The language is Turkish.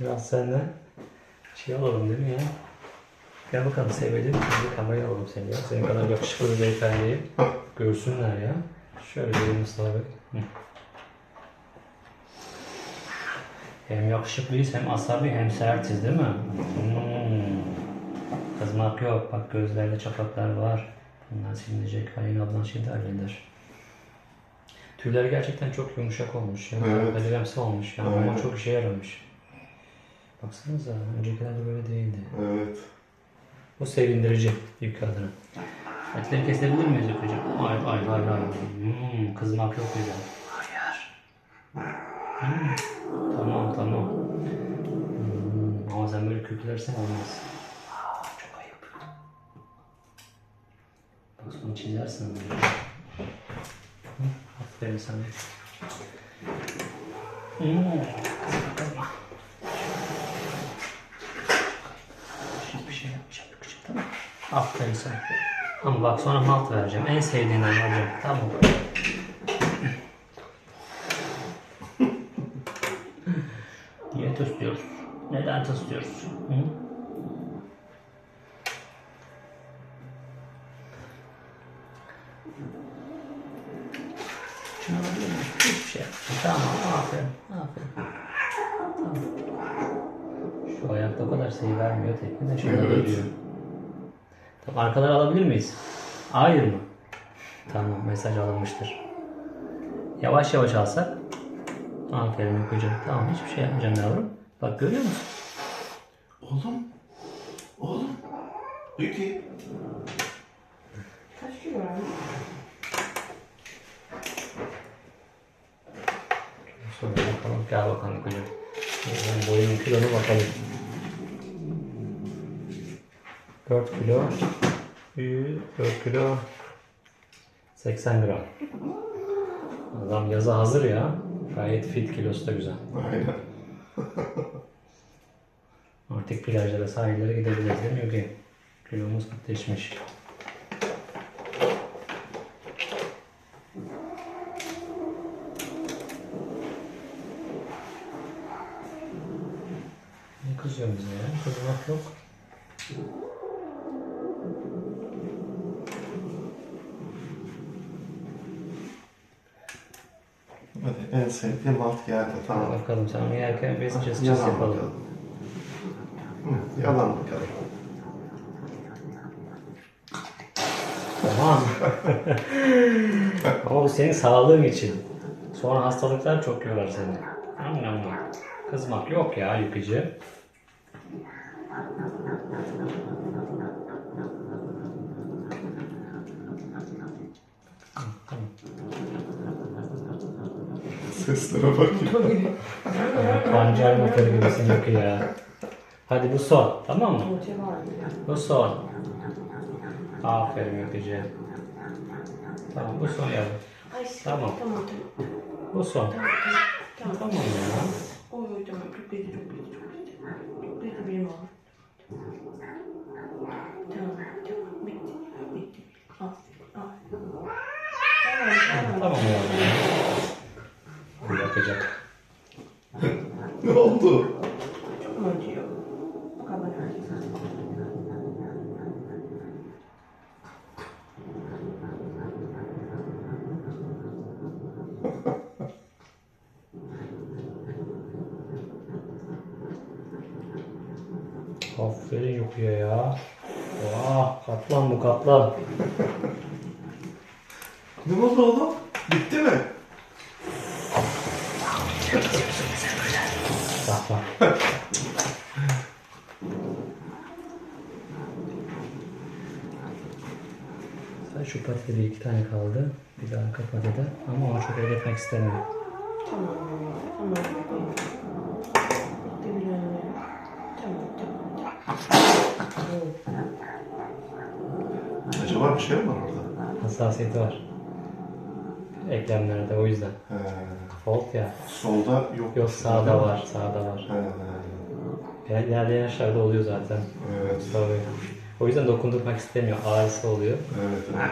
Biraz senden şey alalım değil mi ya? Gel bakalım sevelim. Bir kameraya alalım seni ya. Senin kadar yakışıklı bir beyefendiyi görsünler ya. Şöyle bir Bey. Hı. Hem yakışıklıyız hem asabi hem sertiz değil mi? Hmm. Kızmak yok. Bak gözlerinde çapaklar var. Bunlar silinecek. Halil ablan şimdi halleder. Tüyler gerçekten çok yumuşak olmuş. Ya. Evet. Olmuş. Yani ama çok işe yaramış. Baksanıza. Öncekilerde böyle değildi. Evet. Bu sevindirici ilk adına. Etleri kesebilir miyiz hocam? Hayır, hayır, hayır, hayır. Hmm, kızmak yok güzel. Hayır. Hmm, tamam, tamam. Hmm, ama sen böyle köklersen olmaz. Aa, çok ayıp. Bak sonra çizersin aferin sana. Hmm, kızmak olma. Hiçbir şey yapmayacağım, yapacağım tamam mı? Aferin sana. Ama bak sonra malt vereceğim. En sevdiğinden hocam. Tamam. Niye tıslıyoruz? Neden tıslıyoruz? Hı? Şunu alabilir miyim? Hiçbir şey yapmayacağım. Tamam, aferin, aferin. Tamam. Şu ayakta o kadar sayı vermiyor tekne de şurada Evet. duruyor. Tamam, arkaları alabilir miyiz? Hayır mı? Tamam, mesaj alınmıştır. Yavaş yavaş alsak. Aferin okuyacağım. Tamam, hiçbir şey yapmayacağım yavrum. Bak görüyor musun? Oğlum. Oğlum. Peki. Kaç kilo var? Sonra bakalım. Gel bakalım okuyacağım. Ben boyunun kilonu bakalım. 4 kilo. 4 kilo. 80 gram. Adam yaza hazır ya. Gayet fit kilosu da güzel. Aynen. Artık plajlara, sahillere gidebiliriz değil mi Yogi? Kilomuz ateşmiş. Ne kızıyorsun bize ya? Kızmak yok. Hadi en sevdiğim alt geldi. Tamam. Bakalım sen yerken biz cız cız Yalan yapalım. bakalım. Hı, yalan bakalım. Tamam. Ama bu senin sağlığın için. Sonra hastalıklar çok yorar seni. Nam. Kızmak yok ya yıkıcı. Seslere bakayım. Pancar gibisin yıkı ya. Hadi bu son. Tamam mı? Bu son. Aferin yıkıcı. Tamam bu son yavrum. Tamam. Tamam tamam. Bu son. Tamam tamam. Ya. Oy tamam. Çok lezzetli çok lezzetli çok lezzetli. Çok benim oğlum. Tamam tamam. Bitti. Bitti. Al. Al. Tamam tamam. Tamam yavrum. Bu yakacak. Ne oldu? Acıyor? O kadar. Aferin yukuya ya. Vah kaplan bu kaplan. Ne oldu oğlum? Bitti mi? Sen şu patide bir iki tane kaldı. Bir daha arka patide. Ama onu çok. Tamam. Bitti bile. Tamam tamam. Acaba bir şey mi var orada? Hassasiyeti var. Eklemlerde o yüzden. He. Fault ya. Solda yok. Yok sağda var. Sağda var. He. Yani ilerleyen yaşlarda oluyor zaten. Evet. Tabii. O yüzden dokundurmak istemiyor. Ağrısı oluyor. Evet. evet.